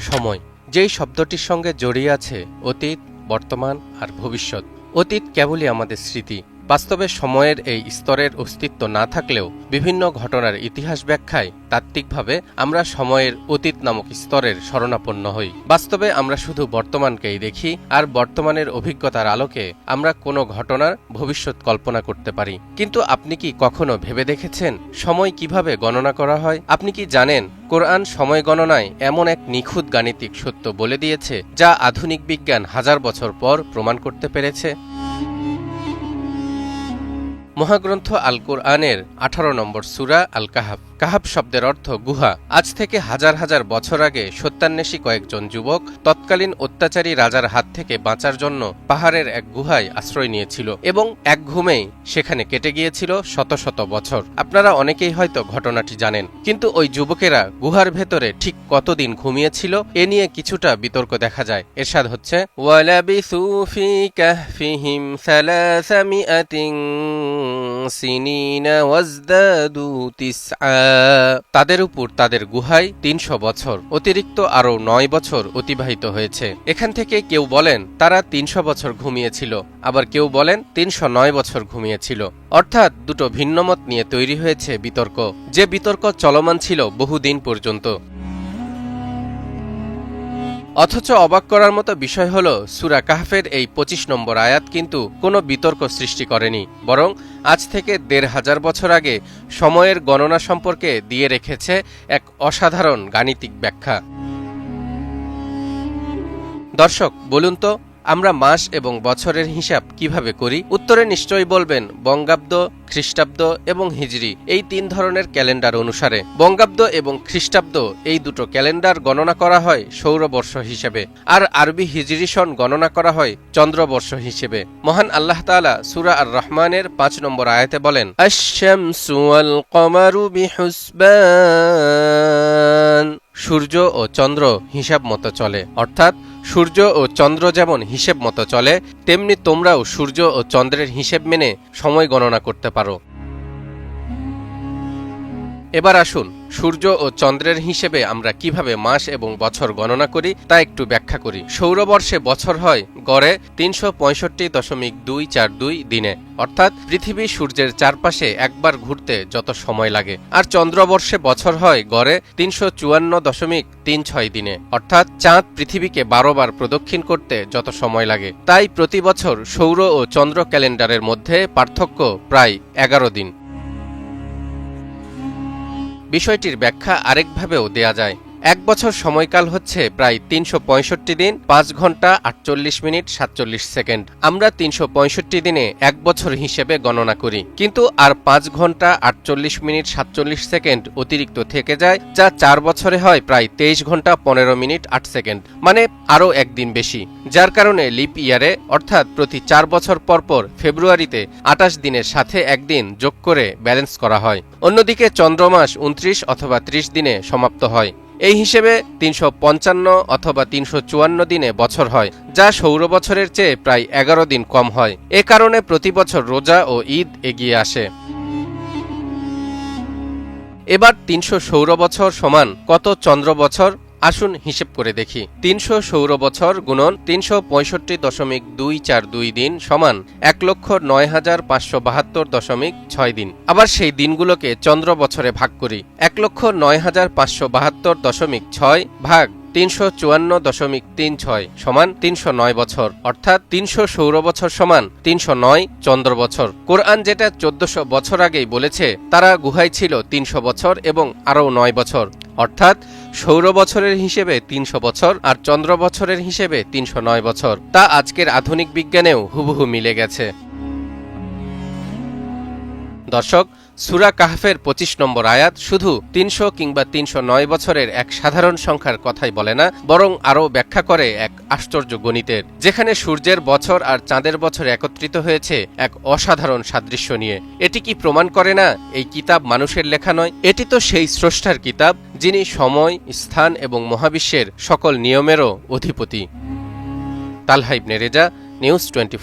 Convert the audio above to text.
সময়। যেই শব্দটির সঙ্গে জড়িয়ে আছে অতীত বর্তমান আর ভবিষ্যৎ। অতীত কেবলই আমাদের স্মৃতি। বাস্তবে সময়ের এই স্তরের অস্তিত্ব না থাকলেও বিভিন্ন ঘটনার ইতিহাস ব্যাখ্যায় তাত্ত্বিকভাবে আমরা সময়ের অতীত নামক স্তরের শরণাপন্ন হই। বাস্তবে আমরা শুধু বর্তমানকেই দেখি আর বর্তমানের অভিজ্ঞতার আলোকে আমরা কোনো ঘটনার ভবিষ্যৎ কল্পনা করতে পারি। কিন্তু আপনি কি কখনো ভেবে দেখেছেন সময় কীভাবে গণনা করা হয়? আপনি কি জানেন কোরআন সময় গণনায় এমন এক নিখুঁত গাণিতিক সত্য বলে দিয়েছে যা আধুনিক বিজ্ঞান হাজার বছর পর প্রমাণ করতে পেরেছে? মহাগ্রন্থ আল কোরআনের আঠারো নম্বর সুরা আল কাহাব কাহাব শব্দের অর্থ গুহা। আজ থেকে হাজার হাজার বছর আগে সত্যান্বেষী কয়েকজন যুবক তৎকালীন অত্যাচারী রাজার হাত থেকে বাঁচার জন্য পাহাড়ের এক গুহায় আশ্রয় নিয়েছিল এবং এক ঘুমেই সেখানে কেটে গিয়েছিল শত শত বছর। আপনারা অনেকেই হয়তো ঘটনাটি জানেন, কিন্তু ওই যুবকেরা গুহার ভেতরে ঠিক কতদিন ঘুমিয়েছিল এ নিয়ে কিছুটা বিতর্ক দেখা যায়। এরশাদ হচ্ছে সিনিনা ওয়াজদাদু তিসআ। তাদের উপর তাদের গুহায় তিনশো বছর, অতিরিক্ত আরও নয় বছর অতিবাহিত হয়েছে। এখান থেকে কেউ বলেন তারা তিনশো বছর ঘুমিয়েছিল, আবার কেউ বলেন তিনশো নয় বছর ঘুমিয়েছিল। অর্থাৎ দুটো ভিন্নমত নিয়ে তৈরি হয়েছে বিতর্ক, যে বিতর্ক চলমান ছিল বহুদিন পর্যন্ত। অথচ অবাক করার মতো বিষয় হল, সুরা কাহফের এই পঁচিশ নম্বর আয়াত কিন্তু কোনো বিতর্ক সৃষ্টি করেনি, বরং আজ থেকে দেড় হাজার বছর আগে সময়ের গণনা সম্পর্কে দিয়ে রেখেছে এক অসাধারণ গাণিতিক ব্যাখ্যা। দর্শক, বলুন তো আমরা মাস এবং বছরের হিসাব কীভাবে করি? উত্তরে নিশ্চয়ই বলবেন, বঙ্গাব্দ, খ্রিস্টাব্দ এবং হিজরি এই তিন ধরনের ক্যালেন্ডার অনুসারে। বঙ্গাব্দ এবং খ্রিস্টাব্দ, এই দুটো ক্যালেন্ডার গণনা করা হয় সৌরবর্ষ হিসেবে, আর আরবি হিজরি সন গণনা করা হয় চন্দ্রবর্ষ হিসেবে। মহান আল্লাহ তাআলা সূরা আর রহমানের পাঁচ নম্বর আয়াতে বলেন সূর্য ও চন্দ্র হিসাব মতো চলে, অর্থাৎ সূর্য ও চন্দ্র যেমন হিসেব মতো চলে, তেমনি তোমরাও সূর্য ও চন্দ্রের হিসেব মেনে সময় গণনা করতে পারো। এবার আসুন, সূর্য ও চন্দ্রের হিসেবে আমরা কীভাবে মাস এবং বছর গণনা করি তা একটু ব্যাখ্যা করি। সৌরবর্ষে বছর হয় গড়ে তিনশো পঁয়ষট্টি দশমিক দুই চার দুই দিনে। অর্থাৎ পৃথিবী সূর্যের চারপাশে একবার ঘুরতে যত সময় লাগে। আর চন্দ্রবর্ষে বছর হয় গড়ে তিনশো চুয়ান্ন দশমিক তিন ছয় দিনে। অর্থাৎ চাঁদ পৃথিবীকে বারো বার প্রদক্ষিণ করতে যত সময় লাগে। তাই প্রতি বছর সৌর ও চন্দ্র ক্যালেন্ডারের মধ্যে পার্থক্য প্রায় এগারো দিন। বিষয়টির ব্যাখ্যা আরেকভাবেও দেয়া যায়। এক বছর সময়কাল হচ্ছে প্রায় তিনশো পঁয়ষট্টি দিন, পাঁচ ঘণ্টা আটচল্লিশ মিনিট সাতচল্লিশ সেকেন্ড। আমরা তিনশো পঁয়ষট্টি দিনে এক বছর হিসেবে গণনা করি। কিন্তু আর পাঁচ ঘণ্টা আটচল্লিশ মিনিট সাতচল্লিশ সেকেন্ড অতিরিক্ত থেকে যায়, যা চার বছরে হয় প্রায় তেইশ ঘণ্টা পনেরো মিনিট আট সেকেন্ড মানে আরও একদিন বেশি। যার কারণে লিপ ইয়ারে, অর্থাৎ প্রতি চার বছর পর পর ফেব্রুয়ারিতে আটাশ দিনের সাথে একদিন যোগ করে ব্যালেন্স করা হয়। অন্যদিকে চন্দ্রমাস উনত্রিশ অথবা ত্রিশ দিনে সমাপ্ত হয়। এই হিসেবে তিনশো পঞ্চান্ন অথবা তিনশো চুয়ান্ন দিনে বছর হয়, যা সৌর বছরের চেয়ে প্রায় এগারো দিন কম হয়। এ কারণে প্রতি বছর রোজা ও ঈদ এগিয়ে আসে। এবার তিনশো সৌর বছর সমান কত চন্দ্র বছর আসুন হিসেব করে দেখি। তিনশো সৌর বছর গুণন তিনশো পঁয়ষট্টি দশমিক দুই চার দুই দিন সমান এক লক্ষ নয় হাজার পাঁচশো বাহাত্তর দশমিক ছয় দিন। আবার সেই দিনগুলোকে চন্দ্র বছরে ভাগ করি। এক লক্ষ নয় হাজার পাঁচশো বাহাত্তর দশমিক ছয় ভাগ তিনশো চুয়ান্ন দশমিক তিন ছয় সমান তিনশো নয় বছর। অর্থাৎ তিনশো সৌর বছর সমান তিনশো নয় চন্দ্র বছর। কোরআন যেটা চোদ্দশো বছর আগেই বলেছে, তারা গুহায় ছিল তিনশো বছর এবং আরও নয় বছর। অর্থাৎ সৌর বছরের হিসেবে তিনশো বছর আর চন্দ্র বছরের হিসেবে তিনশো নয় বছর। তা আজকের আধুনিক বিজ্ঞানেও হুবহু মিলে গেছে। দর্শক সুরা কাহফের পঁচিশ নম্বর আয়াত শুধু তিনশো কিংবা তিনশো নয় বছরের এক সাধারণ সংখ্যার কথাই বলে না, বরং আরও ব্যাখ্যা করে এক আশ্চর্য গণিতের, যেখানে সূর্যের বছর আর চাঁদের বছর একত্রিত হয়েছে এক অসাধারণ সাদৃশ্য নিয়ে। এটি কি প্রমাণ করে না এই কিতাব মানুষের লেখা নয়? এটি তো সেই স্রষ্টার কিতাব, যিনি সময়, স্থান এবং মহাবিশ্বের সকল নিয়মেরও অধিপতি। তালহাইব নেরেজা নিউজ টোয়েন্টি